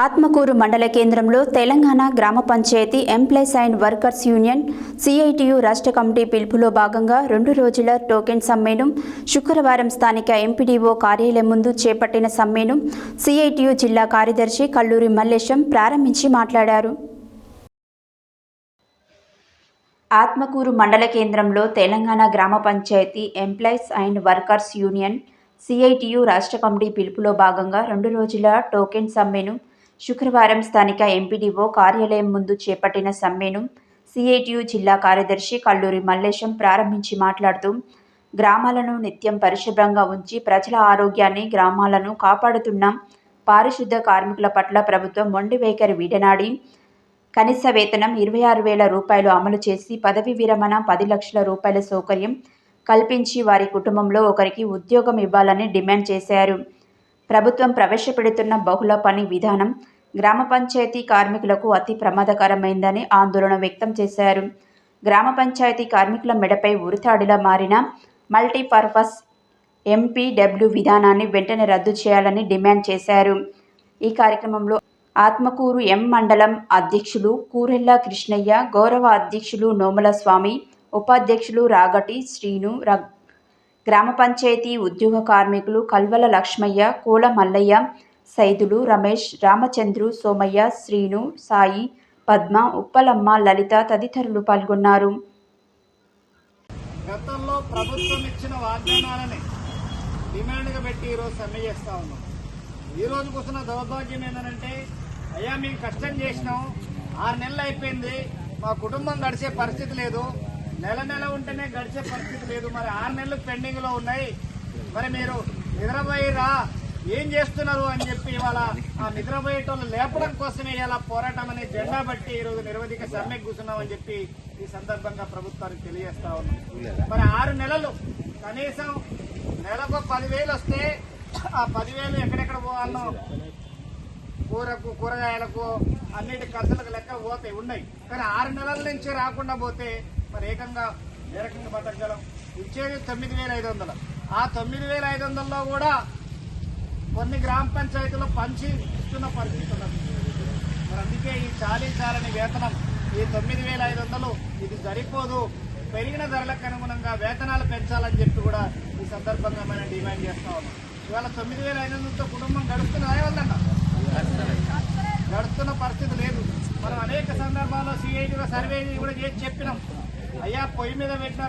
ఆత్మకూరు మండల కేంద్రంలో తెలంగాణ గ్రామ panchayat employees and workers union CITU రాష్ట్ర కమిటీ పిలుపులో భాగంగా రెండు రోజుల టోకెన్ సమ్మేళనం శుక్రవారం స్థానిక ఎంపీడీఓ కార్యాలయం ముందు చేపట్టిన సమ్మేళనం సిఐటియు జిల్లా కార్యదర్శి కల్లూరి మల్లేశం ప్రారంభించి మాట్లాడారు. ఆత్మకూరు మండల కేంద్రంలో తెలంగాణ గ్రామ panchayat employees and workers union CITU రాష్ట్ర కమిటీ పిలుపులో భాగంగా రెండు రోజుల టోకెన్ సమ్మెను శుక్రవారం స్థానిక ఎంపీడీఓ కార్యాలయం ముందు చేపట్టిన సమ్మెను సిఐటియు జిల్లా కార్యదర్శి కల్లూరి మల్లేశం ప్రారంభించి మాట్లాడుతూ గ్రామాలను నిత్యం పరిశుభ్రంగా ఉంచి ప్రజల ఆరోగ్యాన్ని గ్రామాలను కాపాడుతున్న పారిశుద్ధ కార్మికుల పట్ల ప్రభుత్వం మొండి వైఖరి వీడనాడి కనీస వేతనం ఇరవై ఆరు వేల రూపాయలు అమలు చేసి పదవి విరమణ పది లక్షల రూపాయల సౌకర్యం కల్పించి వారి కుటుంబంలో ఒకరికి ఉద్యోగం ఇవ్వాలని డిమాండ్ చేశారు. ప్రభుత్వం ప్రవేశపెడుతున్న బహుళ పని విధానం గ్రామ పంచాయతీ కార్మికులకు అతి ప్రమాదకరమైందని ఆందోళన వ్యక్తం చేశారు. గ్రామ పంచాయతీ కార్మికుల మెడపై ఉరితాడిలా మారిన మల్టీపర్పస్ ఎంపీడబ్ల్యూ విధానాన్ని వెంటనే రద్దు చేయాలని డిమాండ్ చేశారు. ఈ కార్యక్రమంలో ఆత్మకూరు ఎం మండలం అధ్యక్షులు కూరెల్ల కృష్ణయ్య గౌరవ అధ్యక్షులు నోముల స్వామి ఉపాధ్యక్షులు రాగటి శ్రీను గ్రామ పంచాయతీ ఉద్యోగ కార్మికులు కల్వల లక్ష్మయ్య కూల మల్లయ్య సైదులు రమేష్ రామచంద్రు సోమయ్య శ్రీను సాయి పద్మ ఉప్పలమ్మ లలిత తదితరులు పాల్గొన్నారు. గతంలో ప్రభుత్వం ఇచ్చిన వాగ్దానాలని డిమాండ్గా పెట్టి ఈరోజు సమ్మె చేస్తా ఉన్నాం. ఈ రోజు కూర్చున్న దౌర్భాగ్యం ఏంటంటే అయ్యా మేము కష్టం చేసినాం ఆరు నెలలు అయిపోయింది మా కుటుంబం గడిచే పరిస్థితి లేదు నెల నెల ఉంటేనే గడిచే పరిస్థితి లేదు. మరి ఆరు నెలలు పెండింగ్లో ఉన్నాయి. మరి మీరు నిద్రపోయిరా? ఏం చేస్తున్నారు అని చెప్పి ఇవాళ ఆ నిద్రపోయేటోళ్ళు లేపడం కోసమే ఇలా పోరాటం అనే జెండా బట్టి ఈరోజు నిరవధిక సమ్మె కూర్చున్నామని చెప్పి ఈ సందర్భంగా ప్రభుత్వానికి తెలియజేస్తా ఉన్నాం. మరి ఆరు నెలలు కనీసం నెలకు పదివేలు వస్తే ఆ పదివేలు ఎక్కడెక్కడ పోవాలనో కూరకు కూరగాయలకు అన్నిటి ఖర్చులకు లెక్క పోతాయి ఉన్నాయి. కానీ ఆరు నెలల నుంచి రాకుండా పోతే మరి ఏకంగా ఏ రకంగా బతకగలం ఇచ్చేది తొమ్మిది వేల ఐదు వందలు. ఆ తొమ్మిది వేల ఐదు వందల్లో కూడా కొన్ని గ్రామ పంచాయతీలో పంచి ఇస్తున్న పరిస్థితి ఉన్నది. మరి అందుకే ఈ చాలీ చాలని వేతనం ఈ తొమ్మిది వేల ఐదు వందలు ఇది సరిపోదు. పెరిగిన ధరలకు అనుగుణంగా వేతనాలు పెంచాలని చెప్పి కూడా ఈ సందర్భంగా మనం డిమాండ్ చేస్తా ఉన్నాం. ఇవాళ తొమ్మిది వేల ఐదు వందలతో కుటుంబం గడుస్తున్నదా వల్లన్నా గడుస్తున్న పరిస్థితి లేదు. మనం అనేక సందర్భాల్లో సిఐటీలో సర్వే కూడా చేసి చెప్పినాం. అయ్యా పొయ్యి మీద పెట్టిన